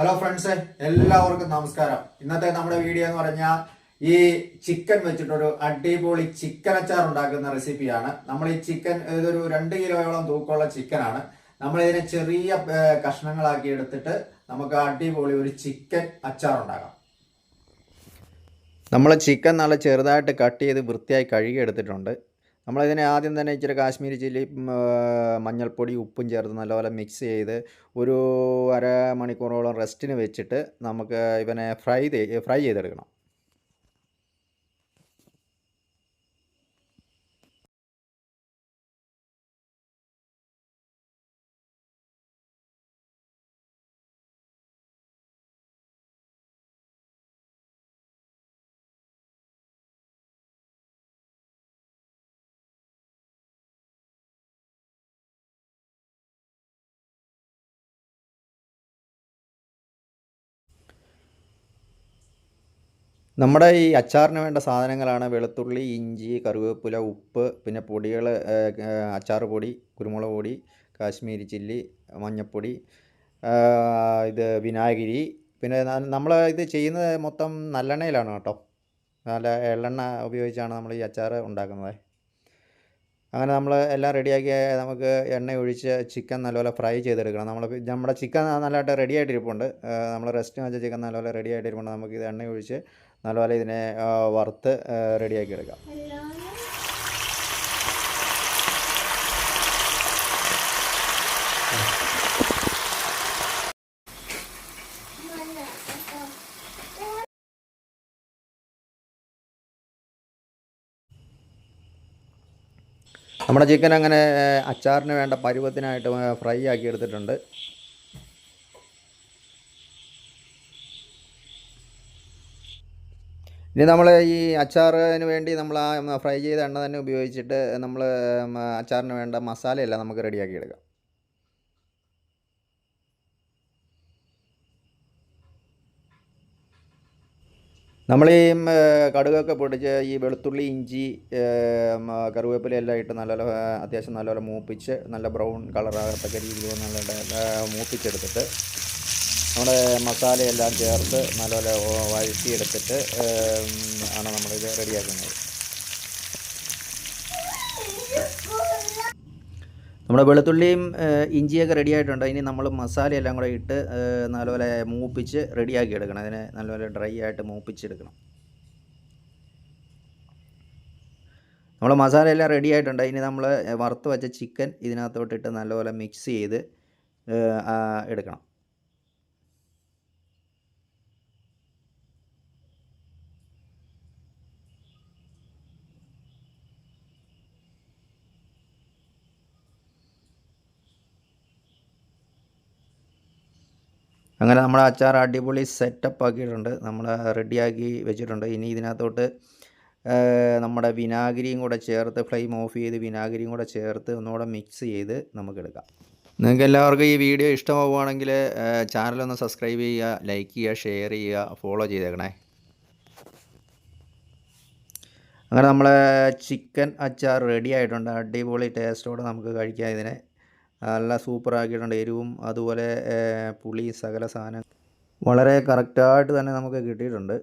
Hello friends എല്ലാവർക്കും നമസ്കാരം. ഇന്നത്തെ നമ്മുടെ വീഡിയോ എന്ന് പറഞ്ഞാൽ ഈ ചിക്കൻ വെച്ചിട്ടൊരു അടിപൊളി ചിക്കൻ അച്ചാർ ഉണ്ടാക്കുന്ന റെസിപ്പിയാണ് നമ്മൾ ഈ ചിക്കൻ ഇതൊരു രണ്ട് കിലോയോളം തൂക്കമുള്ള ചിക്കനാണ് നമ്മൾ ഇതിനെ ചെറിയ കഷ്ണങ്ങളാക്കി എടുത്തിട്ട് നമുക്ക് അടിപൊളി ഒരു ചിക്കൻ അച്ചാർ ഉണ്ടാക്കാം. നമ്മൾ ചിക്കൻ നല്ല ചെറുതായിട്ട് കട്ട് ചെയ്ത് വൃത്തിയായി കഴുകി എടുത്തിട്ടുണ്ട് നമ്മളിതിനെ ആദ്യം തന്നെ ഇച്ചിരി കാശ്മീരി ചില്ലി മഞ്ഞൾപ്പൊടി ഉപ്പും ചേർത്ത് നല്ലപോലെ മിക്സ് ചെയ്ത് ഒരു അര മണിക്കൂറോളം റെസ്റ്റിന് വെച്ചിട്ട് നമുക്ക് ഇവനെ ഫ്രൈ ഫ്രൈ ചെയ്തെടുക്കണം. നമ്മുടെ ഈ അച്ചാറിന് വേണ്ട സാധനങ്ങളാണ് വെളുത്തുള്ളി ഇഞ്ചി കറിവേപ്പില ഉപ്പ് പിന്നെ പൊടികൾ അച്ചാർ പൊടി കുരുമുളക് പൊടി കാശ്മീരി ചില്ലി മഞ്ഞൾപ്പൊടി ഇത് വിനാഗിരി. പിന്നെ നമ്മൾ ഇത് ചെയ്യുന്നത് മൊത്തം നല്ലെണ്ണയിലാണ് കേട്ടോ. നല്ല എള്ളെണ്ണ ഉപയോഗിച്ചാണ് നമ്മൾ ഈ അച്ചാർ ഉണ്ടാക്കുന്നത്. അങ്ങനെ നമ്മൾ എല്ലാം റെഡിയാക്കി നമുക്ക് എണ്ണ ഒഴിച്ച് ചിക്കൻ നല്ലപോലെ ഫ്രൈ ചെയ്തെടുക്കണം. നമ്മൾ നമ്മുടെ ചിക്കൻ നല്ലതായിട്ട് റെഡി ആയിട്ടിരിപ്പുണ്ട്. നമ്മൾ റെസ്റ്റ് വെച്ച ചിക്കൻ നല്ലപോലെ റെഡി ആയിട്ടിരിപ്പുണ്ട്. നമുക്ക് ഇത് എണ്ണ ഒഴിച്ച് നല്ലപോലെ ഇതിനെ വറുത്ത് റെഡിയാക്കി എടുക്കാം നമ്മുടെ ചിക്കൻ അങ്ങനെ അച്ചാറിന് വേണ്ട പരുവത്തിനായിട്ട് ഫ്രൈ ആക്കി എടുത്തിട്ടുണ്ട്. ഇനി നമ്മൾ ഈ അച്ചാറിന് വേണ്ടി നമ്മൾ ആ ഫ്രൈ ചെയ്ത എണ്ണ തന്നെ ഉപയോഗിച്ചിട്ട് നമ്മൾ അച്ചാറിന് വേണ്ട മസാലയെല്ലാം നമുക്ക് റെഡിയാക്കി എടുക്കാം. നമ്മൾ ഈ കടുകൊക്കെ പൊടിച്ച് ഈ വെളുത്തുള്ളി ഇഞ്ചി കറിവേപ്പില എല്ലാം ഇട്ട് നല്ല അത്യാവശ്യം നല്ലപോലെ മൂപ്പിച്ച് നല്ല ബ്രൗൺ കളറാകത്തക്ക രീതിയിൽ നല്ല മൂപ്പിച്ചെടുത്തിട്ട് നമ്മുടെ മസാലയെല്ലാം ചേർത്ത് നല്ലപോലെ വഴറ്റിയെടുത്തിട്ട് ആണ് നമ്മളിത് റെഡിയാക്കുന്നത്. നമ്മുടെ വെളുത്തുള്ളിയും ഇഞ്ചിയൊക്കെ റെഡി ആയിട്ടുണ്ട്. ഇനി നമ്മൾ മസാല എല്ലാം കൂടെ ഇട്ട് നല്ലപോലെ മൂപ്പിച്ച് റെഡിയാക്കി എടുക്കണം. അതിനെ നല്ലപോലെ ഡ്രൈ ആയിട്ട് മൂപ്പിച്ചെടുക്കണം. നമ്മൾ മസാല എല്ലാം റെഡി ആയിട്ടുണ്ട്. ഇനി നമ്മൾ വറുത്ത് വെച്ച ചിക്കൻ ഇതിനകത്തോട്ടിട്ട് നല്ലപോലെ മിക്സ് ചെയ്ത് എടുക്കണം. അങ്ങനെ നമ്മുടെ അച്ചാർ അടിപൊളി സെറ്റപ്പ് ആക്കിയിട്ടുണ്ട്. നമ്മൾ റെഡിയാക്കി വെച്ചിട്ടുണ്ട്. ഇനി ഇതിനകത്തോട്ട് നമ്മുടെ വിനാഗിരിയും കൂടെ ചേർത്ത് ഫ്ലെയിം ഓഫ് ചെയ്ത് വിനാഗിരിയും കൂടെ ചേർത്ത് ഒന്നുകൂടെ മിക്സ് ചെയ്ത് നമുക്കെടുക്കാം. നിങ്ങൾക്ക് എല്ലാവർക്കും ഈ വീഡിയോ ഇഷ്ടമാവുകയാണെങ്കിൽ ചാനലൊന്ന് സബ്സ്ക്രൈബ് ചെയ്യുക ലൈക്ക് ചെയ്യുക ഷെയർ ചെയ്യുക ഫോളോ ചെയ്തേക്കണേ. അങ്ങനെ നമ്മളെ ചിക്കൻ അച്ചാർ റെഡി ആയിട്ടുണ്ട്. അടിപൊളി ടേസ്റ്റോടെ നമുക്ക് കഴിക്കാം ഇതിനെ. നല്ല സൂപ്പറാക്കിയിട്ടുണ്ട് എരിവും അതുപോലെ പുളി സകല സാധനം. വളരെ കറക്റ്റായിട്ട് തന്നെ നമുക്ക് കിട്ടിയിട്ടുണ്ട്.